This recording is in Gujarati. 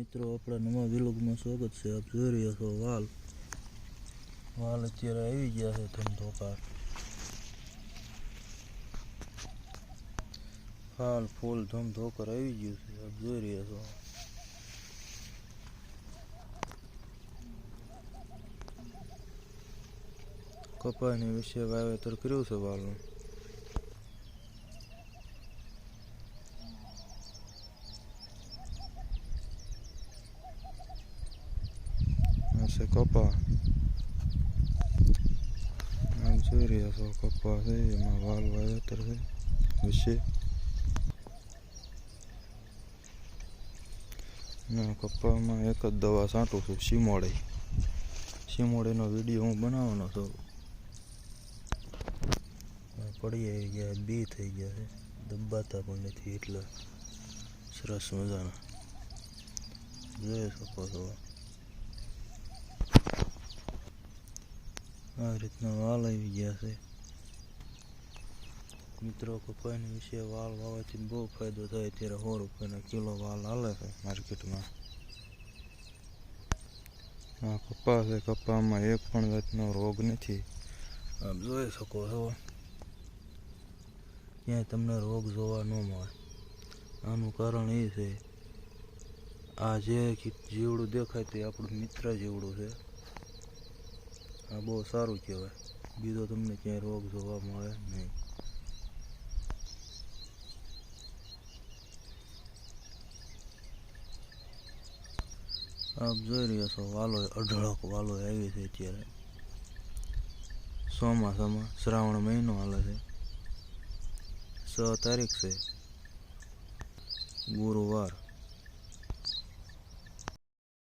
મિત્રો, આપણા નવા વિલોગમાં સ્વાગત છે. આપ જોઈ રહ્યા છો વાલ. વાલ અત્યારે આવી ગયા છે ધમધોકાર હાલ ફૂલ ધમધોકર આવી ગયું છે. આપ જોઈ રહ્યા છો. કપાસની વિશે વાવેતર કર્યું છે વાલનું. છે કપા આમ જોઈ રહ્યા છો કપા છે એમાં વાલ વાવેતર છે વિશે કપામાં એક જ દવા છાંટું છું સીમોડે સીમોડેનો વીડિયો હું બનાવવાનો છું પડી આવી ગયા બી થઈ ગયા છે દબાતા પણ નથી એટલા સરસ મજાના જોઈ શકો છો આ રીતના વાલ આવી ગયા છે મિત્રો કપાસની વિશે વાલ વાવવાથી બહુ ફાયદો થાય ત્યારે સો રૂપિયાના કિલો વાલ હાલે છે માર્કેટમાં આ કપાસ છે કપાસમાં એક પણ જાતનો રોગ નથી આપ જોઈ શકો છો ત્યાં તમને રોગ જોવા ન મળે આનું કારણ એ છે આ જે જીવડું દેખાય તે આપણું મિત્ર જીવડું છે આ બહુ સારું કહેવાય. બીજો તમને ક્યાંય રોગ જોવા મળે નહીં. આપ જોઈ રહ્યા છો વાલો અઢળક વાલો આવી છે અત્યારે. ચોમાસામાં શ્રાવણ મહિનો હાલે છે. છ તારીખ છે. ગુરુવાર.